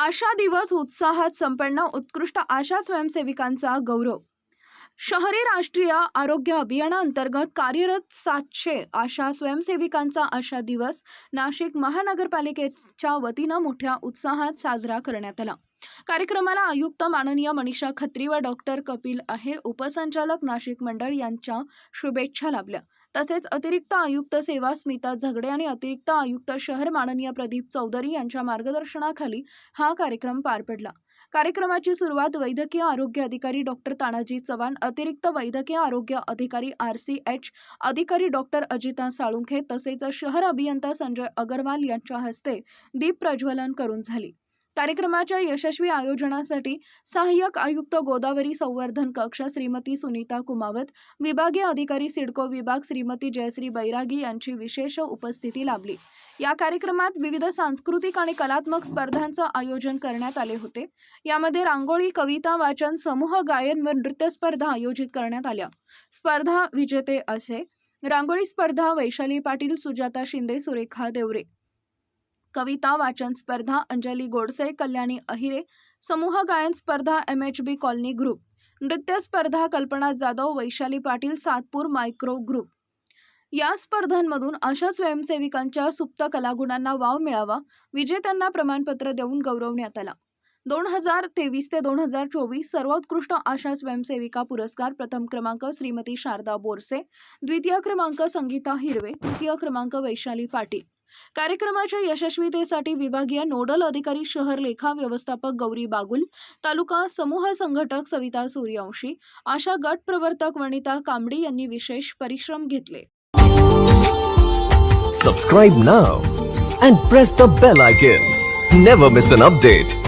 आशा दिवस उत्साहात संपन्न उत्कृष्ट आशा स्वयंसेविकांचा गौरव. शहरी राष्ट्रीय आरोग्य अभियानाअंतर्गत कार्यरत सातशे आशा स्वयंसेविकांचा आशा दिवस नाशिक महानगरपालिकेच्या वतीनं मोठ्या उत्साहात साजरा करण्यात आला. कार्यक्रमाला आयुक्त माननीय मनीषा खत्री व डॉक्टर कपिल अहेर उपसंचालक नाशिक मंडळ यांच्या शुभेच्छा लाभल्या. तसेच अतिरिक्त आयुक्त सेवा स्मिता झगडे आणि अतिरिक्त आयुक्त शहर माननीय प्रदीप चौधरी यांच्या मार्गदर्शनाखाली हा कार्यक्रम पार पडला. कार्यक्रमाची सुरुवात वैद्यकीय आरोग्य अधिकारी डॉक्टर तानाजी चव्हाण अतिरिक्त वैद्यकीय आरोग्य अधिकारी आर सी एच अधिकारी डॉक्टर अजिता साळुंखे तसेच शहर अभियंता संजय अगरवाल यांच्या हस्ते दीप प्रज्वलन करून झाली. कार्यक्रमाच्या यशस्वी आयोजनासाठी सहाय्यक आयुक्त गोदावरी संवर्धन कक्ष श्रीमती सुनीता कुमावत विभागीय अधिकारी सिडको विभाग श्रीमती जयश्री बैरागी यांची विशेष उपस्थिती लाभली. या कार्यक्रमात विविध सांस्कृतिक आणि कलात्मक स्पर्धांचं आयोजन करण्यात आले होते. यामध्ये रांगोळी कविता वाचन समूह गायन व नृत्य स्पर्धा आयोजित करण्यात आल्या. स्पर्धा विजेते असे. रांगोळी स्पर्धा वैशाली पाटील सुजाता शिंदे सुरेखा देवरे. कविता वाचन स्पर्धा अंजली गोडसे कल्याणी अहिरे समूह गायन स्पर्धा M H B colony group नृत्य स्पर्धा कल्पना जाधव वैशाली पाटील सातपूर मायक्रो ग्रुप. या स्पर्धांमधून अशा स्वयंसेविकांच्या सुप्त कलागुणांना वाव मिळावा विजेत्यांना प्रमाणपत्र देऊन गौरवण्यात आला. दोन हजार तेवीस ते दोन हजार चोवीस सर्वोत्कृष्ट आशा स्वयंसेविका पुरस्कार प्रथम क्रमांक श्रीमती शारदा बोरसे द्वितीय क्रमांक संगीता हिरवे तृतीय क्रमांक वैशाली पाटील. कार्यक्रमाच्या यशस्वीतेसाठी विभागीय नोडल अधिकारी शहर लेखा व्यवस्थापक गौरी बागुल तालुका समूह संघटक सविता सूर्यवंशी आशा गट प्रवर्तक वनिता कांबडी यांनी विशेष परिश्रम घेतले. Subscribe now and press the bell icon never miss an update